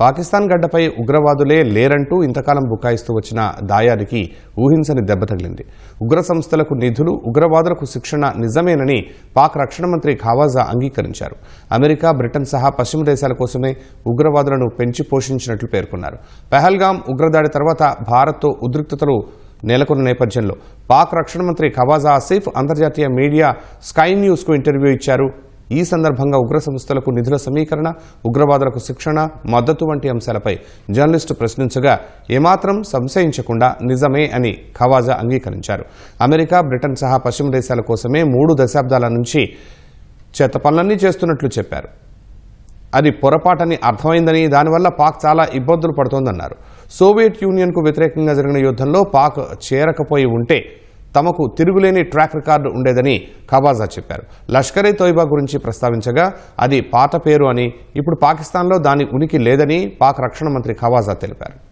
పాకిస్తాన్ గడ్డపై ఉగ్రవాదులే లేరంటూ ఇంతకాలం బుకాయిస్తూ వచ్చిన దాయానికి ఊహించని దెబ్బ తగిలింది. ఉగ్ర సంస్థలకు నిధులు ఉగ్రవాదులకు శిక్షణ నిజమేనని పాక్ రక్షణ మంత్రి ఖావాజా అంగీకరించారు. అమెరికా బ్రిటన్ సహా పశ్చిమ దేశాల కోసమే ఉగ్రవాదులను పెంచి పోషించినట్లు పేర్కొన్నారు. పెహల్గాం ఉగ్రదాడి తర్వాత భారత్తో ఉద్రిక్తతలు నెలకొన్న నేపథ్యంలో పాక్ రక్షణ మంత్రి ఖవాజా ఆసిఫ్ అంతర్జాతీయ మీడియా స్కై న్యూస్కు ఇంటర్వ్యూ ఇచ్చారు. ఈ సందర్భంగా ఉగ్ర సంస్థలకు నిధుల సమీకరణ ఉగ్రవాదులకు శిక్షణ మద్దతు వంటి అంశాలపై జర్నలిస్టు ప్రశ్నించగా ఏమాత్రం సంశయించకుండా నిజమే అని ఖవాజా అంగీకరించారు. అమెరికా బ్రిటన్ సహా పశ్చిమ దేశాల కోసమే మూడు దశాబ్దాల నుంచి చేత పనులన్నీ చేస్తున్నట్లు చెప్పారు. అది పొరపాటని అర్థమైందని దానివల్ల పాక్ చాలా ఇబ్బందులు పడుతోందన్నారు. సోవియట్ యూనియన్కు వ్యతిరేకంగా జరిగిన యుద్ధంలో పాక్ చేరకపోయి ఉంటే తమకు తిరుగులేని ట్రాక్ రికార్డు ఉండేదని ఖవాజా చెప్పారు. లష్కరే తోయిబా గురించి ప్రస్తావించగా అది పాత పేరు అని ఇప్పుడు పాకిస్తాన్లో దాని ఉనికి లేదని పాక్ రక్షణ మంత్రి ఖవాజా తెలిపారు.